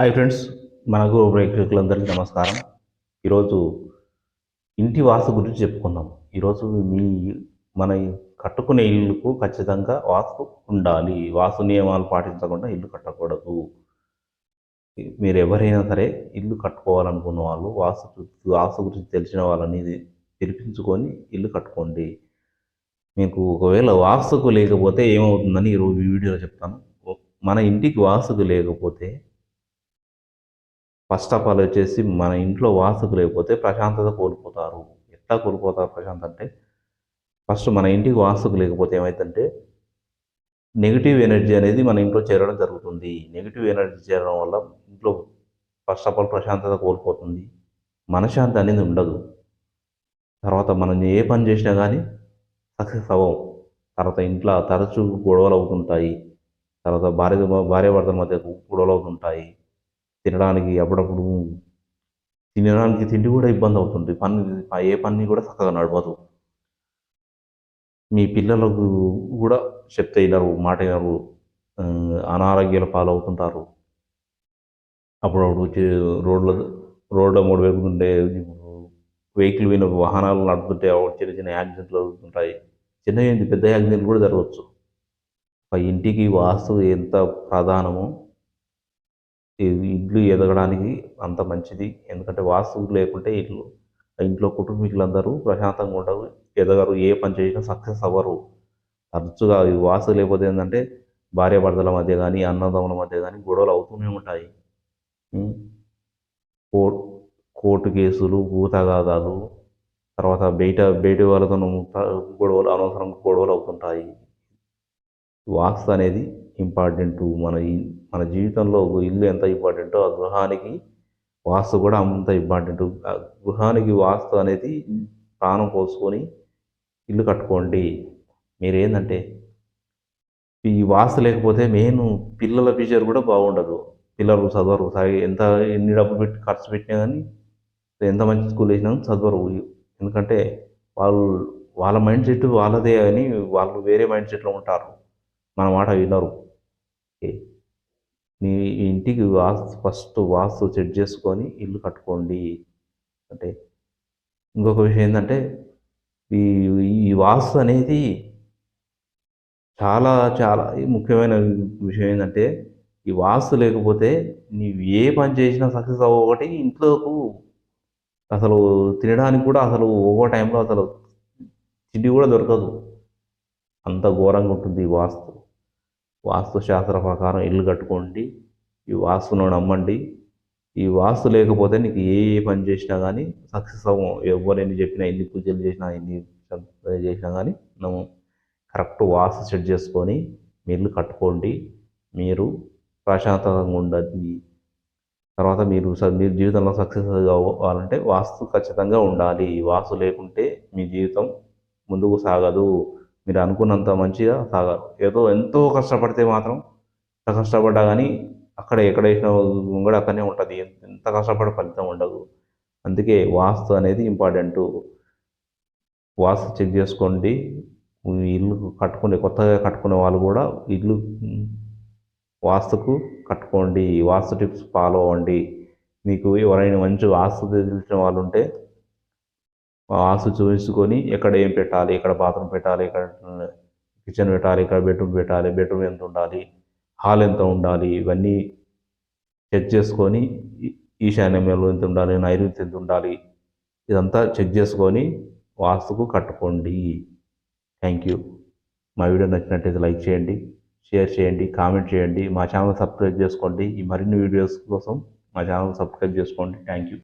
Hi friends మనకు ప్రేక్షకులందరికీ నమస్కారం. ఈరోజు ఇంటి వాస్తు గురించి చెప్పుకుందాం. ఈరోజు మీ మన కట్టుకునే ఇల్లుకు ఖచ్చితంగా వాస్తు ఉండాలి. వాస్తు నియమాలు పాటించకుండా ఇల్లు కట్టకూడదు. మీరు ఎవరైనా సరే ఇల్లు కట్టుకోవాలనుకున్న వాళ్ళు వాస్తు వాస్తు గురించి తెలిసిన వాళ్ళని పిలిపించుకొని ఇల్లు కట్టుకోండి. మీకు ఒకవేళ వాస్తుకు లేకపోతే ఏమవుతుందని ఈరోజు ఈ వీడియోలో చెప్తాను. మన ఇంటికి వాస్తుకు లేకపోతే ఫస్ట్ ఆఫ్ ఆల్ వచ్చేసి మన ఇంట్లో వాసుకు లేకపోతే ప్రశాంతత కోల్పోతారు. ఎట్లా కోల్పోతారు ప్రశాంతత అంటే ఫస్ట్ మన ఇంటికి వాసుకు లేకపోతే ఏమైందంటే నెగిటివ్ ఎనర్జీ అనేది మన ఇంట్లో చేరడం జరుగుతుంది. నెగిటివ్ ఎనర్జీ చేరడం వల్ల ఇంట్లో ఫస్ట్ ఆఫ్ ఆల్ ప్రశాంతత కోల్పోతుంది. మనశాంతి అనేది ఉండదు. తర్వాత మనం ఏ పని చేసినా కానీ సక్సెస్ అవ్వం. తర్వాత ఇంట్లో తరచూ గొడవలు అవుతుంటాయి. తర్వాత భార్య భార్యాభర్తల మధ్య గొడవలు అవుతుంటాయి. తినడానికి అప్పుడప్పుడు తినడానికి తిండి కూడా ఇబ్బంది అవుతుంది. పని ఏ పని కూడా చక్కగా నడవదు. మీ పిల్లలకు కూడా చెప్తే వినరు మాట వినరు అనారోగ్యాల పాలవుతుంటారు. అప్పుడప్పుడు రోడ్ల రోడ్ల మూడు వెళ్తుంటే వెహికల్ పోయిన వాహనాలు నడుపుతుంటే చిన్న చిన్న యాక్సిడెంట్లు అవుతుంటాయి చిన్న పెద్ద యాక్సిడెంట్లు కూడా జరగవచ్చు. ఇంటికి వాస్తు ఎంత ప్రధానమో ఇల్లు ఎదగడానికి అంత మంచిది. ఎందుకంటే వాస్తు లేకుంటే ఇల్లు ఇంట్లో కుటుంబీకులందరూ ప్రశాంతంగా ఉండరు ఎదగరు ఏ పని చేసినా సక్సెస్ అవ్వరు. తరచుగా ఈ వాసు లేకపోతే ఏంటంటే భార్య భర్తల మధ్య కానీ అన్నదమ్ముల మధ్య కానీ గొడవలు అవుతూనే ఉంటాయి. కో కోర్టు కోర్టు కేసులు భూతగాదాలు తర్వాత బయట బయట వాళ్ళతో గొడవలు అనవసరం గొడవలు అవుతుంటాయి. వాస్తు అనేది ఇంపార్టెంట్ మన మన జీవితంలో ఒక ఇల్లు ఎంత ఇంపార్టెంటో ఆ గృహానికి వాస్తు కూడా అంత ఇంపార్టెంట్ ఆ గృహానికి వాస్తు అనేది ప్రాణం పోసుకొని ఇల్లు కట్టుకోండి. మీరేందంటే ఈ వాస్తు లేకపోతే మెయిన్ పిల్లల ఫ్యూచర్ కూడా బాగుండదు. పిల్లలు చదవరు. ఎంత ఎన్ని డబ్బులు పెట్టి ఖర్చు పెట్టినా కానీ ఎంత మంచి స్కూల్ వేసినా చదవరు. ఎందుకంటే వాళ్ళు వాళ్ళ మైండ్ సెట్ వాళ్ళదే అని వాళ్ళు వేరే మైండ్ సెట్లో ఉంటారు. మన మాట వినరు. నీ ఇంటికి వాస్తు ఫస్ట్ వాస్తు సెట్ చేసుకొని ఇల్లు కట్టుకోండి. అంటే ఇంకొక విషయం ఏంటంటే ఈ ఈ వాస్తు అనేది చాలా చాలా ముఖ్యమైన విషయం ఏంటంటే ఈ వాస్తు లేకపోతే నీవు ఏ పని చేసినా సక్సెస్ అవ్వ ఒకటి ఇంట్లోకు అసలు తినడానికి కూడా అసలు ఒక్కో టైంలో అసలు తిండి కూడా దొరకదు. అంత ఘోరంగా ఉంటుంది ఈ వాస్తు వాస్తు శాస్త్ర ప్రకారం ఇల్లు కట్టుకోండి ఈ వాస్తును నమ్మండి. ఈ వాస్తు లేకపోతే నీకు ఏ ఏ పని చేసినా కానీ సక్సెస్ అవ్వం ఎవరు ఎన్ని చెప్పినా ఎన్ని పూజలు చేసినా ఎన్ని చేసినా కానీ మనం కరెక్ట్ వాస్తు సెట్ చేసుకొని మీ ఇల్లు కట్టుకోండి. మీరు ప్రశాంతంగా ఉండండి. తర్వాత మీరు స- మీ జీవితంలో సక్సెస్ అవ్వాలంటే వాస్తు ఖచ్చితంగా ఉండాలి. వాస్తు లేకుంటే మీ జీవితం ముందుకు సాగదు. మీరు అనుకున్నంత మంచిగా సాగారు ఏదో ఎంతో కష్టపడితే మాత్రం ఎంత కష్టపడ్డా కానీ అక్కడ ఎక్కడ వేసిన కూడా అక్కడనే ఉంటుంది. ఎంత కష్టపడి ఫలితం ఉండదు. అందుకే వాస్తు అనేది ఇంపార్టెంట్. వాస్తు చెక్ చేసుకోండి. ఇల్లు కట్టుకునే కొత్తగా కట్టుకునే వాళ్ళు కూడా ఇల్లు వాస్తుకు కట్టుకోండి. వాస్తు టిప్స్ ఫాలో అవ్వండి. మీకు ఎవరైనా మంచి వాస్తు తెలిసిన వాళ్ళు ఉంటే ఆశ వాస్తు చూపించుకొని ఎక్కడ ఏం పెట్టాలి ఎక్కడ బాత్రూమ్ పెట్టాలి ఎక్కడ కిచెన్ పెట్టాలి ఇక్కడ బెడ్రూమ్ పెట్టాలి బెడ్రూమ్ ఎంత ఉండాలి హాల్ ఎంత ఉండాలి ఇవన్నీ చెక్ చేసుకొని ఈశాన్యంలో ఎంత ఉండాలి నైరుతి ఎంత ఉండాలి ఇదంతా చెక్ చేసుకొని వాస్తుకు కట్టుకోండి. థ్యాంక్ యూ మా వీడియో నచ్చినట్టయితే లైక్ చేయండి షేర్ చేయండి కామెంట్ చేయండి మా ఛానల్ సబ్స్క్రైబ్ చేసుకోండి. ఈ మరిన్ని వీడియోస్ కోసం మా ఛానల్ సబ్స్క్రైబ్ చేసుకోండి. Thank you